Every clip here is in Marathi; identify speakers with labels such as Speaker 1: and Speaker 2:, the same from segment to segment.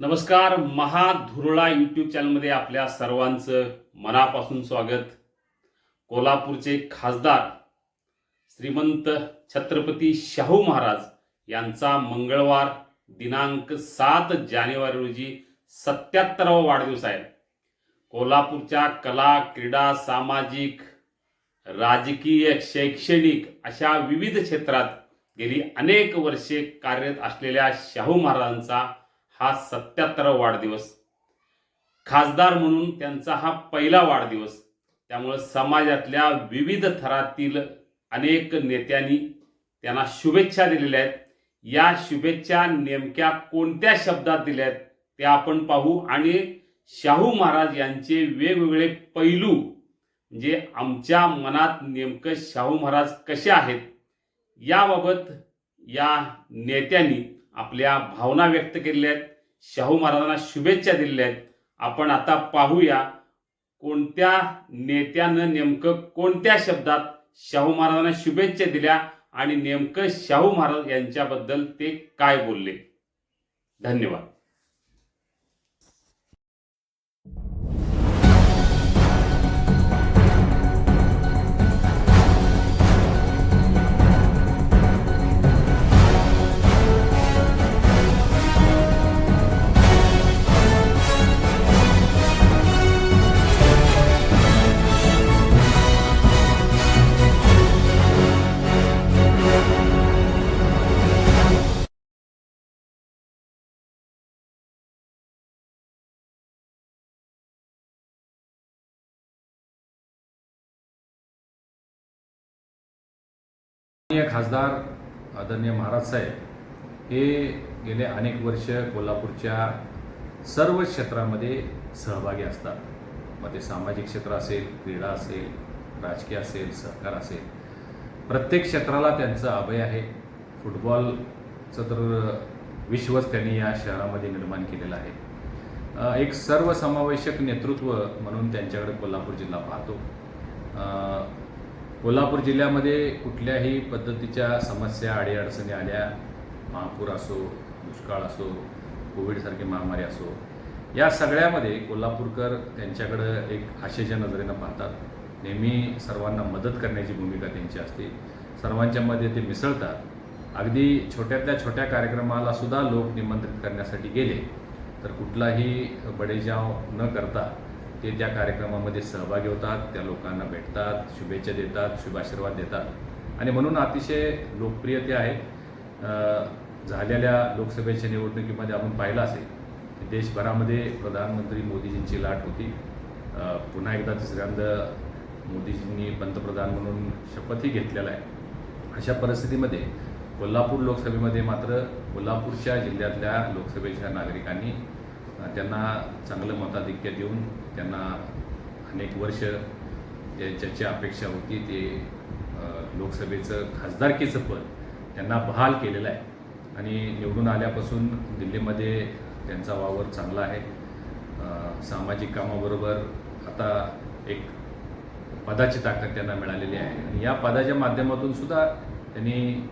Speaker 1: नमस्कार महाधुरळा यूट्यूब चॅनलमध्ये आपल्या सर्वांचं मनापासून स्वागत. कोल्हापूरचे खासदार श्रीमंत छत्रपती शाहू महाराज यांचा मंगळवार दिनांक सात जानेवारी रोजी सत्याहत्तरावा वाढदिवस आहे. कोल्हापूरच्या कला क्रीडा सामाजिक राजकीय शैक्षणिक अशा विविध क्षेत्रात गेली अनेक वर्षे कार्यरत असलेल्या शाहू महाराजांचा हा सत्याहत्तरावा वाढदिवस. खासदार म्हणून त्यांचा हा पहिला वाढदिवस. त्यामुळं समाजातल्या विविध थरातील अनेक नेत्यांनी त्यांना शुभेच्छा दिलेल्या आहेत. या शुभेच्छा नेमक्या कोणत्या शब्दात दिल्या आहेत ते आपण पाहू. आणि शाहू महाराज यांचे वेगवेगळे पैलू म्हणजे आमच्या मनात नेमकं शाहू महाराज कसे आहेत याबाबत या नेत्यांनी आपल्या भावना व्यक्त केलेल्या आहेत. शाहू महाराजांना शुभेच्छा दिलेल्या आहेत. आपण आता पाहूया कोणत्या नेत्यानं नेमकं कोणत्या शब्दात शाहू महाराजांना शुभेच्छा दिल्या आणि नेमकं शाहू महाराज यांच्याबद्दल ते काय बोलले? धन्यवाद.
Speaker 2: माननीय खासदार आदरणीय महाराज साहेब हे गेले अनेक वर्ष कोल्हापूरच्या सर्व क्षेत्रामध्ये सहभागी असतात. मग ते सामाजिक क्षेत्र असेल क्रीडा असेल राजकीय असेल सहकार असेल प्रत्येक क्षेत्राला त्यांचं अभय आहे. फुटबॉलचं तर विश्वच त्यांनी या शहरामध्ये निर्माण केलेलं आहे. एक सर्वसमावेशक नेतृत्व म्हणून त्यांच्याकडे कोल्हापूर जिल्हा पाहतो. कोल्हापूर जिल्ह्यामध्ये कुठल्याही पद्धतीच्या समस्या अडीअडचणी आल्या महापूर असो दुष्काळ असो कोविडसारखी महामारी असो या सगळ्यामध्ये कोल्हापूरकर त्यांच्याकडं एक आशेच्या नजरेनं पाहतात. नेहमी सर्वांना मदत करण्याची भूमिका त्यांची असते. सर्वांच्यामध्ये ते मिसळतात. अगदी छोट्यातल्या छोट्या कार्यक्रमाला सुद्धा लोक निमंत्रित करण्यासाठी गेले. तर कुठलाही बडेजाव न करता ते त्या कार्यक्रमामध्ये सहभागी होतात त्या लोकांना भेटतात शुभेच्छा देतात शुभाशीर्वाद देतात. आणि म्हणून अतिशय लोकप्रिय ते आहेत. झालेल्या लोकसभेच्या निवडणुकीमध्ये आपण पाहिलं असेल की देशभरामध्ये प्रधानमंत्री मोदीजींची लाट होती. पुन्हा एकदा तिसऱ्यांदा मोदीजींनी पंतप्रधान म्हणून शपथही घेतलेला आहे. अशा परिस्थितीमध्ये कोल्हापूर लोकसभेमध्ये मात्र कोल्हापूरच्या जिल्ह्यातल्या लोकसभेच्या नागरिकांनी त्यांना चांगलं मताधिक्य देऊन त्यांना अनेक वर्ष ज्याची अपेक्षा होती ते लोकसभेचं खासदारकीचं पद त्यांना बहाल केलेलं आहे. आणि निवडून आल्यापासून दिल्लीमध्ये त्यांचा वावर चांगला आहे. सामाजिक कामाबरोबर आता एक पदाची ताकद त्यांना मिळालेली आहे. आणि या पदाच्या माध्यमातून सुद्धा त्यांनी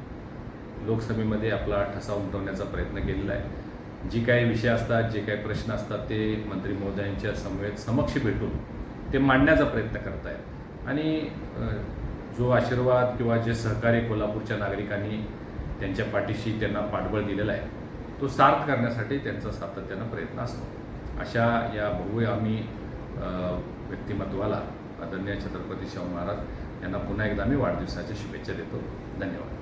Speaker 2: लोकसभेमध्ये आपला ठसा उमटवण्याचा प्रयत्न केलेला आहे. जी काही विषय असतात जे काही प्रश्न असतात ते मंत्री महोदयांच्या समवेत समक्ष भेटून ते मांडण्याचा प्रयत्न करत आहेत आणि जो आशीर्वाद किंवा जे सहकार्य कोल्हापूरच्या नागरिकांनी त्यांच्या पाठीशी त्यांना पाठबळ दिलेला आहे तो सार्थ करण्यासाठी त्यांचा सातत्यानं प्रयत्न असतो. अशा या बहुआमी आम्ही व्यक्तिमत्वाला आदरणीय छत्रपती शाहू महाराज यांना पुन्हा एकदा मी वाढदिवसाच्या शुभेच्छा देतो. धन्यवाद.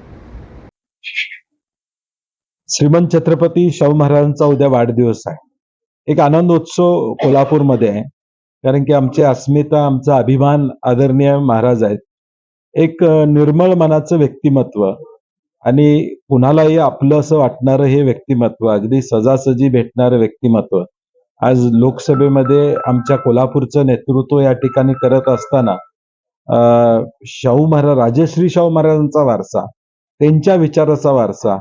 Speaker 3: श्रीमंत छत्रपती शाहू महाराजांचा उद्या वाढदिवस आहे. एक आनंदोत्सव कोल्हापूरमध्ये आहे. कारण की आमची अस्मिता आमचा अभिमान आदरणीय महाराज आहेत. एक निर्मळ मनाचं व्यक्तिमत्व आणि कुणालाही आपलं असं वाटणारं हे व्यक्तिमत्व अगदी सजासजी भेटणारं व्यक्तिमत्व आज लोकसभेमध्ये आमच्या कोल्हापूरचं नेतृत्व या ठिकाणी करत असताना शाहू महाराज राजश्री शाहू महाराजांचा वारसा त्यांच्या विचाराचा वारसा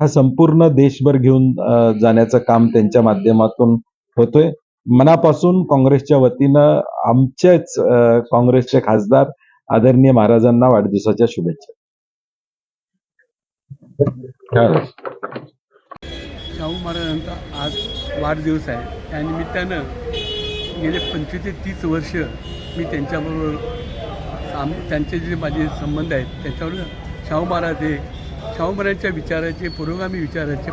Speaker 3: हा संपूर्ण देशभर घेऊन जाण्याचं काम त्यांच्या माध्यमातून होतोय. मनापासून काँग्रेसच्या वतीनं आमचेच अ, काँग्रेसचे खासदार आदरणीय महाराजांना वाढदिवसाच्या शुभेच्छा.
Speaker 4: शाहू शाहू महाराजांचा आज वाढदिवस आहे. त्या निमित्तानं गेले पंचवीस ते तीस वर्ष मी त्यांच्याबरोबर आम त्यांचे जे माझे संबंध आहेत त्याच्यावर शाहू महाराज हे शाहू विचाराचे पुरोगामी विचाराचे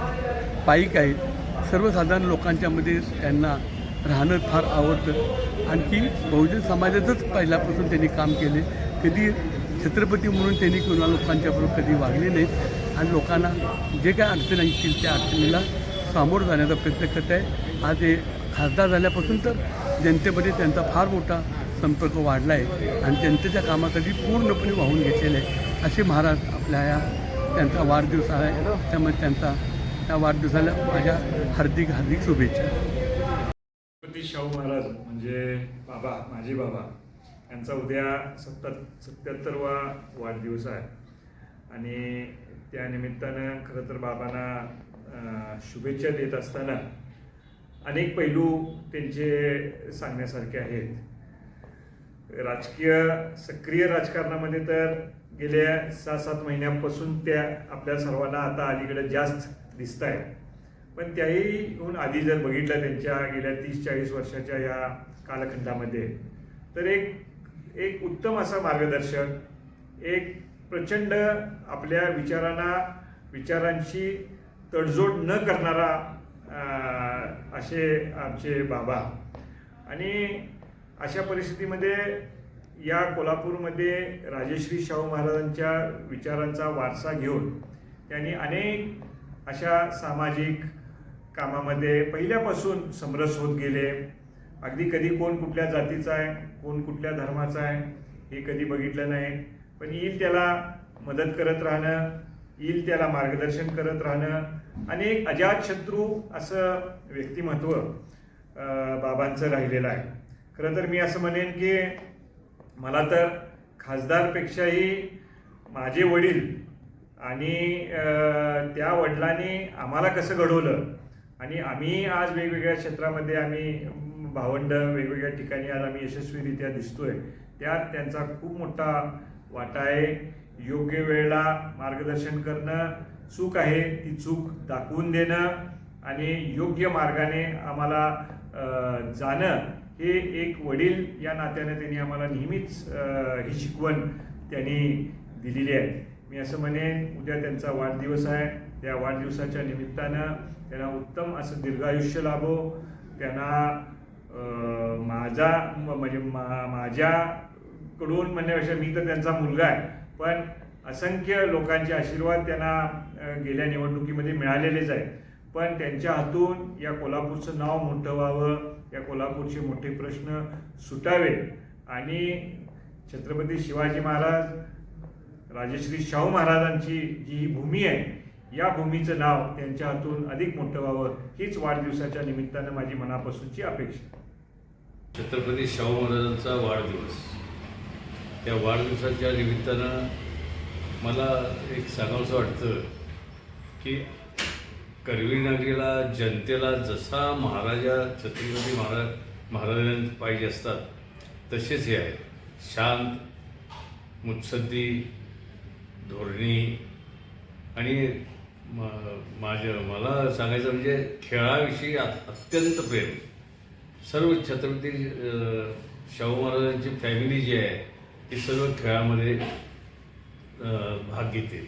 Speaker 4: पाईक आहेत सर्वसाधारण लोकांच्यामध्ये त्यांना राहणं फार आवडतं. आणखी बहुजन समाजाचंच पहिल्यापासून त्यांनी काम केले. कधी छत्रपती म्हणून त्यांनी कोणा लोकांच्याबरोबर कधी वागले नाहीत. आणि लोकांना जे काय अडचणी येतील त्या अडचणीला सामोरं जाण्याचा प्रयत्न करत आहे आज हे खासदार झाल्यापासून तर जनतेमध्ये त्यांचा फार मोठा संपर्क वाढला आहे. आणि जनतेच्या कामासाठी पूर्णपणे वाहून घेतलेले आहे. असे महाराज आपल्या या त्यांचा वाढदिवस आहे. त्यामुळे त्यांचा त्या वाढदिवसाला माझ्या हार्दिक हार्दिक शुभेच्छा.
Speaker 5: छत्रपती शाहू महाराज म्हणजे बाबा माझे बाबा यांचा उद्या सत्ता सत्याहत्तरवा वाढदिवस आहे. आणि त्या निमित्तानं खरं तर बाबांना शुभेच्छा देत असताना अनेक पैलू त्यांचे सांगण्यासारखे आहेत. राजकीय सक्रिय राजकारणामध्ये तर गेल्या सहा सात महिन्यांपासून त्या आपल्या सर्वांना आता अलीकडे जास्त दिसत आहेत पण त्याहीहून आधी जर बघितलं त्यांच्या गेल्या तीस चाळीस वर्षाच्या या कालखंडामध्ये तर एक एक उत्तम असा मार्गदर्शक एक प्रचंड आपल्या विचारांना विचारांशी तडजोड न करणारा असे आमचे बाबा. आणि अशा परिस्थितीमध्ये या कोल्हापूरमध्ये राजेश्री शाहू महाराजांच्या विचारांचा वारसा घेऊन त्यांनी अनेक अशा सामाजिक कामामध्ये पहिल्यापासून समरस होत गेले. अगदी कधी कोण कुठल्या जातीचा आहे कोण कुठल्या धर्माचा आहे हे कधी बघितलं नाही. पण येईल त्याला मदत करत राहणं येईल त्याला मार्गदर्शन करत राहणं अनेक अजातशत्रू असं व्यक्तिमत्व बाबांचं राहिलेलं आहे. खरं तर मी असं म्हणेन की मला तर खासदारपेक्षाही माझे वडील आणि त्या वडिलांनी आम्हाला कसं घडवलं आणि आम्ही आज वेगवेगळ्या क्षेत्रामध्ये आम्ही भावंड वेगवेगळ्या ठिकाणी आज आम्ही यशस्वीरित्या दिसतोय. त्यात त्यांचा खूप मोठा वाटा आहे. योग्य वेळेला मार्गदर्शन करणं चूक आहे. ती चूक दाखवून देणं आणि योग्य मार्गाने आम्हाला जाणं हे एक वडील या नात्याने त्यांनी आम्हाला नेहमीच ही शिकवण त्यांनी दिलेली आहे. मी असं म्हणेन उद्या त्यांचा वाढदिवस आहे. त्या वाढदिवसाच्या निमित्तानं त्यांना उत्तम असं दीर्घायुष्य लाभो. त्यांना माझा म- म्हणजे मा माझ्याकडून म्हणण्यापेक्षा मी तर त्यांचा मुलगा आहे. पण असंख्य लोकांचे आशीर्वाद त्यांना गेल्या निवडणुकीमध्ये मिळालेलेच आहेत. पण त्यांच्या हातून या कोल्हापूरचं नाव मोठं व्हावं या कोल्हापूरचे मोठे प्रश्न सुटावे. आणि छत्रपती शिवाजी महाराज राजश्री शाहू महाराजांची जी ही भूमी आहे या भूमीचं नाव त्यांच्या हातून अधिक मोठं व्हावं हीच वाढदिवसाच्या निमित्तानं माझी मनापासूनची अपेक्षा
Speaker 6: छत्रपती शाहू महाराजांचा वाढदिवस. त्या वाढदिवसाच्या निमित्तानं मला एक सांगावंसं वाटतं की करवीनगरीला जनतेला जसा महाराजा छत्रपती महाराज महाराजांना पाहिजे असतात तसेच हे आहेत शांत मुत्सद्दी धोरणी आणि म- माझं मला सांगायचं म्हणजे खेळाविषयी अत्यंत प्रेम. सर्व छत्रपती शाहू महाराजांची फॅमिली जी आहे ती सर्व खेळामध्ये भाग घेते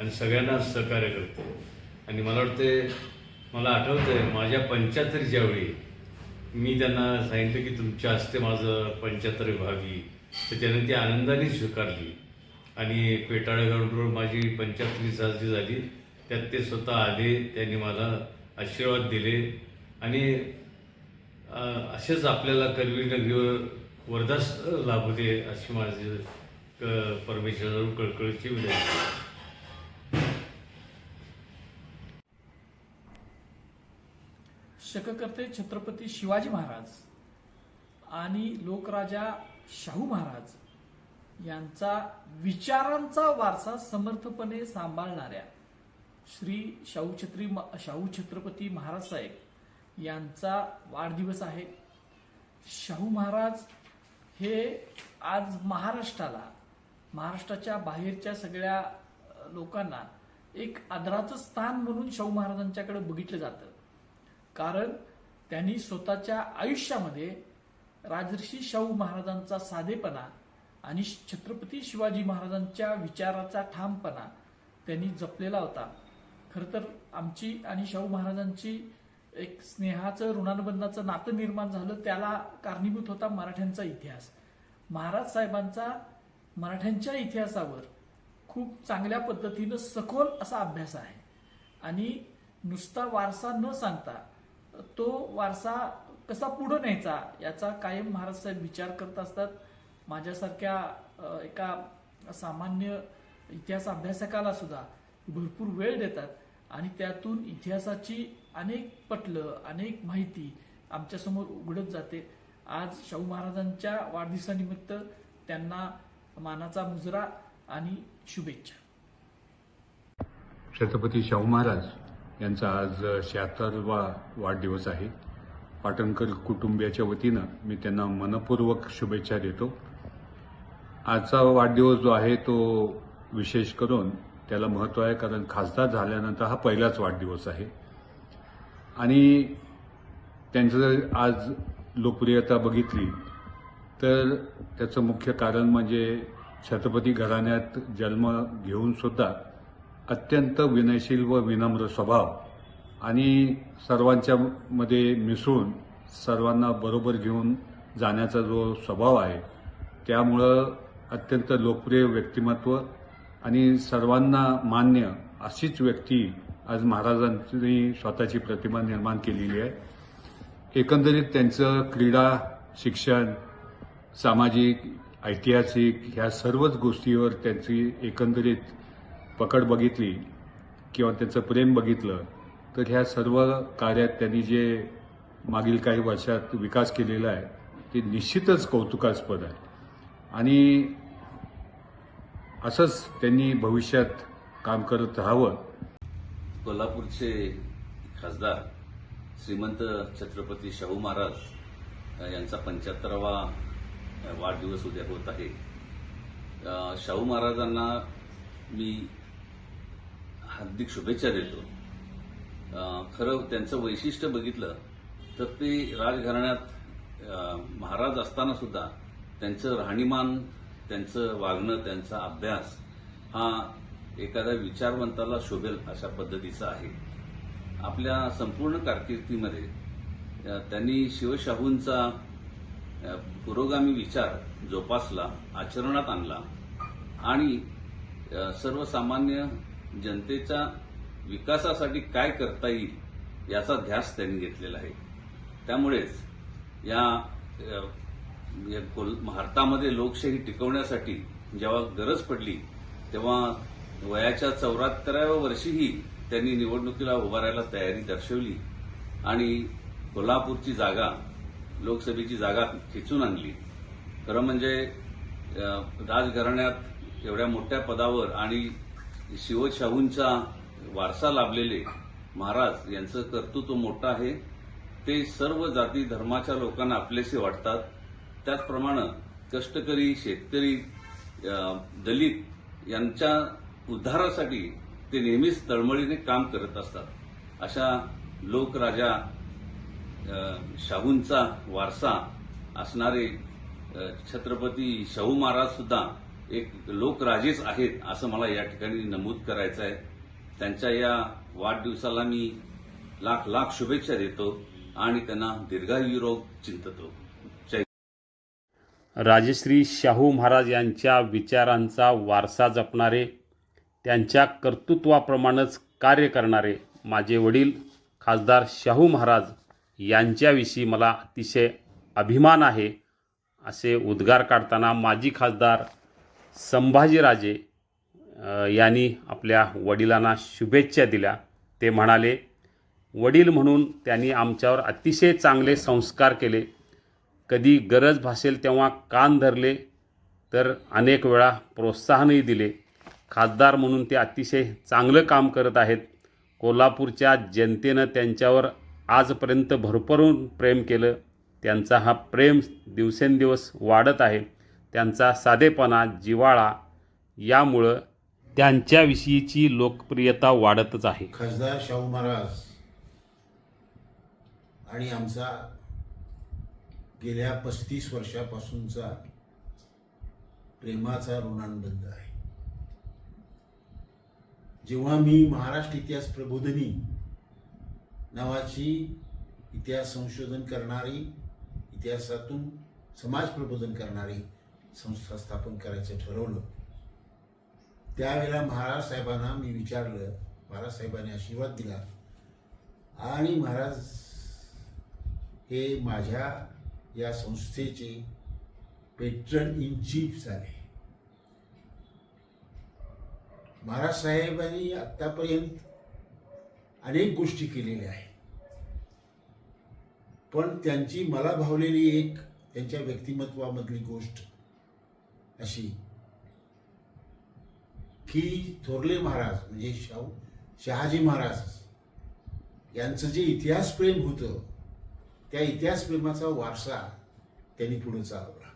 Speaker 6: आणि सगळ्यांना सहकार्य करते. आणि मला वाटते मला आठवतं आहे माझ्या पंच्याहत्तरच्या वेळी मी त्यांना सांगितलं की तुमच्या हस्ते माझं पंच्याहत्तर व्हावी तर त्याने ती आनंदाने स्वीकारली. आणि पेटाळा माझी पंच्याहत्तरी साजरी झाली. त्यात ते स्वतः आले त्यांनी मला आशीर्वाद दिले. आणि असेच आपल्याला करवी नगरीवर वरदास लाभू दे अशी माझी क- परमेश्वरावर कळकळीची विनंती
Speaker 7: शककर्ते छत्रपती शिवाजी महाराज आणि लोकराजा शाहू महाराज यांचा विचारांचा वारसा समर्थपणे सांभाळणाऱ्या श्री शाहू छत्री शाहू छत्रपती महाराज साहेब यांचा वाढदिवस आहे. शाहू महाराज हे आज महाराष्ट्राला महाराष्ट्राच्या बाहेरच्या सगळ्या लोकांना एक आदराचं स्थान म्हणून शाहू महाराजांच्याकडे बघितलं जातं. कारण त्यांनी स्वतःच्या आयुष्यामध्ये राजर्षी शाहू महाराजांचा साधेपणा आणि छत्रपती शिवाजी महाराजांच्या विचाराचा ठामपणा त्यांनी जपलेला होता. खरं तर आमची आणि शाहू महाराजांची एक स्नेहाचं ऋणानुबंधाचं नातं निर्माण झालं त्याला कारणीभूत होता मराठ्यांचा इतिहास. महाराज साहेबांचा मराठ्यांच्या इतिहासावर खूप चांगल्या पद्धतीनं सखोल असा अभ्यास आहे. आणि नुसता वारसा न सांगता तो वारसा कसा पुढे न्यायचा याचा कायम महाराज साहेब विचार करत असतात. माझ्यासारख्या एका सामान्य इतिहास अभ्यासकाला सुद्धा भरपूर वेळ देतात आणि त्यातून इतिहासाची अनेक पटलं अनेक माहिती आमच्यासमोर उघडत जाते. आज शाहू महाराजांच्या वाढदिवसानिमित्त त्यांना मानाचा मुजरा आणि शुभेच्छा.
Speaker 8: छत्रपती शाहू महाराज यांचा आज शहात्तरवा वाढदिवस आहे. पाटणकर कुटुंबियाच्या वतीनं मी त्यांना मनपूर्वक शुभेच्छा देतो. आजचा वाढदिवस जो आहे तो विशेष करून त्याला महत्त्व आहे कारण खासदार झाल्यानंतर हा पहिलाच वाढदिवस आहे. आणि त्यांचं आज लोकप्रियता बघितली तर त्याचं मुख्य कारण म्हणजे छत्रपती घराण्यात जन्म घेऊन सुद्धा अत्यंत विनयशील व विनम्र स्वभाव आणि सर्वांच्या मध्ये मिसळून सर्वांना बरोबर घेऊन जाण्याचा जो स्वभाव आहे त्यामुळं अत्यंत लोकप्रिय व्यक्तिमत्व आणि सर्वांना मान्य अशीच व्यक्ती आज महाराजांनी स्वतःची प्रतिमा निर्माण केलेली आहे. एकंदरीत त्यांचं क्रीडा शिक्षण सामाजिक ऐतिहासिक ह्या सर्वच गोष्टीवर त्यांची एकंदरीत पकड बघितली किंवा त्यांचं प्रेम बघितलं तर ह्या सर्व कार्यात त्यांनी जे मागील काही वर्षात विकास केलेला आहे ते निश्चितच कौतुकास्पद आहे. आणि असंच त्यांनी भविष्यात काम करत राहावं.
Speaker 9: कोल्हापूरचे खासदार श्रीमंत छत्रपती शाहू महाराज यांचा पंच्याहत्तरावा वाढदिवस उद्या होत आहे. शाहू महाराजांना मी हार्दिक शुभेच्छा देतो. खरं त्यांचं वैशिष्ट्य बघितलं तर ते राजघराण्यात महाराज असताना सुद्धा त्यांचं राहणीमान त्यांचं वागणं त्यांचा अभ्यास हा एखाद्या विचारवंताला शोभेल अशा पद्धतीचा आहे. आपल्या संपूर्ण कारकिर्दीमध्ये त्यांनी शिवशाहूंचा पुरोगामी विचार जोपासला आचरणात आणला आणि सर्वसामान्य जनतेच्या विकासासाठी काय करता येईल याचा ध्यास त्यांनी घेतलेला आहे. त्यामुळेच या कोल- भारतामध्ये लोकशाही टिकवण्यासाठी जेव्हा गरज पडली तेव्हा वयाच्या चौऱ्याहत्तराव्या वर्षीही त्यांनी निवडणुकीला उभारायला तयारी दर्शवली आणि कोल्हापूरची जागा लोकसभेची जागा खेचून आणली. खरं म्हणजे राजघराण्यात एवढ्या मोठ्या पदावर आणि शिवशाहूंचा वारसा लाभलेले महाराज यांचं कर्तृत्व मोठं आहे. ते सर्व जाती धर्माच्या लोकांना आपलेसे वाटतात. त्याचप्रमाणे कष्टकरी शेतकरी दलित यांच्या उद्धारासाठी ते नेहमीच तळमळीने काम करत असतात. अशा लोकराजा शाहूंचा वारसा असणारे छत्रपती शाहू महाराज सुद्धा एक लोकराजेच आहेत असं मला या ठिकाणी नमूद करायचं आहे. त्यांच्या या वाढदिवसाला मी लाख लाख शुभेच्छा देतो आणि त्यांना दीर्घायुरोग चिंततो. जय
Speaker 1: राजश्री शाहू महाराज यांच्या विचारांचा वारसा जपणारे त्यांच्या कर्तृत्वाप्रमाणेच कार्य करणारे माझे वडील खासदार शाहू महाराज यांच्याविषयी मला अतिशय अभिमान आहे असे उद्गार काढताना माजी खासदार संभाजीराजे यांनी आपल्या वडिलांना शुभेच्छा दिल्या. ते म्हणाले वडील म्हणून त्यांनी आमच्यावर अतिशय चांगले संस्कार केले. कधी गरज भासेल तेव्हा कान धरले तर अनेक वेळा प्रोत्साहनही दिले. खासदार म्हणून ते अतिशय चांगलं काम करत आहेत. कोल्हापूरच्या जनतेनं त्यांच्यावर आजपर्यंत भरभरून प्रेम केलं. त्यांचा हा प्रेम दिवसेंदिवस वाढत आहे. त्यांचा साधेपणा जिवाळा यामुळं त्यांच्याविषयीची लोकप्रियता वाढतच आहे.
Speaker 10: खासदार शाहू महाराज आणि आमचा गेल्या पस्तीस वर्षापासूनचा प्रेमाचा ऋणानुबंध आहे. जेव्हा मी महाराष्ट्र इतिहास प्रबोधनी नावाची इतिहास संशोधन करणारी इतिहासातून समाज प्रबोधन करणारी संस्था स्थापन करायचं ठरवलं. त्यावेळेला महाराज साहेबांना मी विचारलं महाराज साहेबांनी आशीर्वाद दिला. आणि महाराज हे माझ्या या संस्थेचे पेट्रन इन चीफ झाले. महाराज साहेबांनी आत्तापर्यंत अनेक गोष्टी केलेल्या आहेत. पण त्यांची मला भावलेली एक त्यांच्या व्यक्तिमत्वामधली गोष्ट अशी. की थोरले महाराज म्हणजे शाहू शहाजी महाराज यांचं जे इतिहास प्रेम होतं त्या इतिहास प्रेमाचा वारसा त्यांनी पुढे चालवला.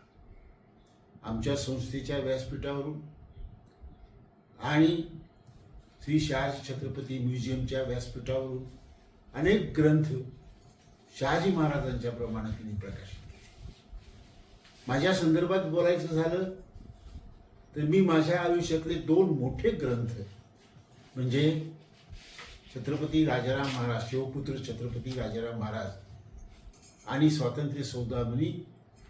Speaker 10: आमच्या संस्थेच्या व्यासपीठावरून आणि श्री शहाजी छत्रपती म्युझियमच्या व्यासपीठावरून अनेक ग्रंथ शहाजी महाराजांच्या प्रमाणात त्यांनी प्रकाशित केले. माझ्या संदर्भात बोलायचं झालं तर मी माझ्या आयुष्यातले दोन मोठे ग्रंथ म्हणजे छत्रपती राजाराम महाराज शिवपुत्र छत्रपती राजाराम महाराज आणि स्वातंत्र्य सौदामिनी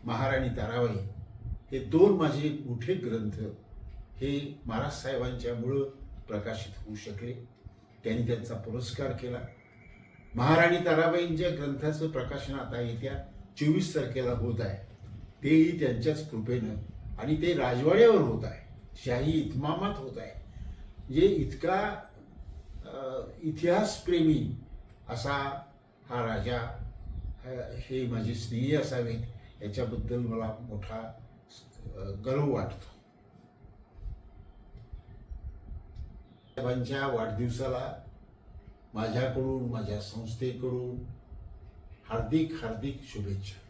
Speaker 10: महाराणी ताराबाई हे दोन माझे मोठे ग्रंथ हे महाराज साहेबांच्यामुळं प्रकाशित होऊ शकले. त्यांनी त्यांचा पुरस्कार केला. महाराणी ताराबाईंच्या ग्रंथाचं प्रकाशन आता येत्या चोवीस तारखेला होत आहे. तेही त्यांच्याच कृपेनं आणि ते राजवाड्यावर होत आहे. शाही इतमामात होत आहे. जे इतका इतिहासप्रेमी असा हा राजा हे माझे स्नेही असावेत याच्याबद्दल मला मोठा गर्व वाटतो. साहेबांच्या वाढदिवसाला माझ्याकडून माझ्या संस्थेकडून हार्दिक हार्दिक शुभेच्छा.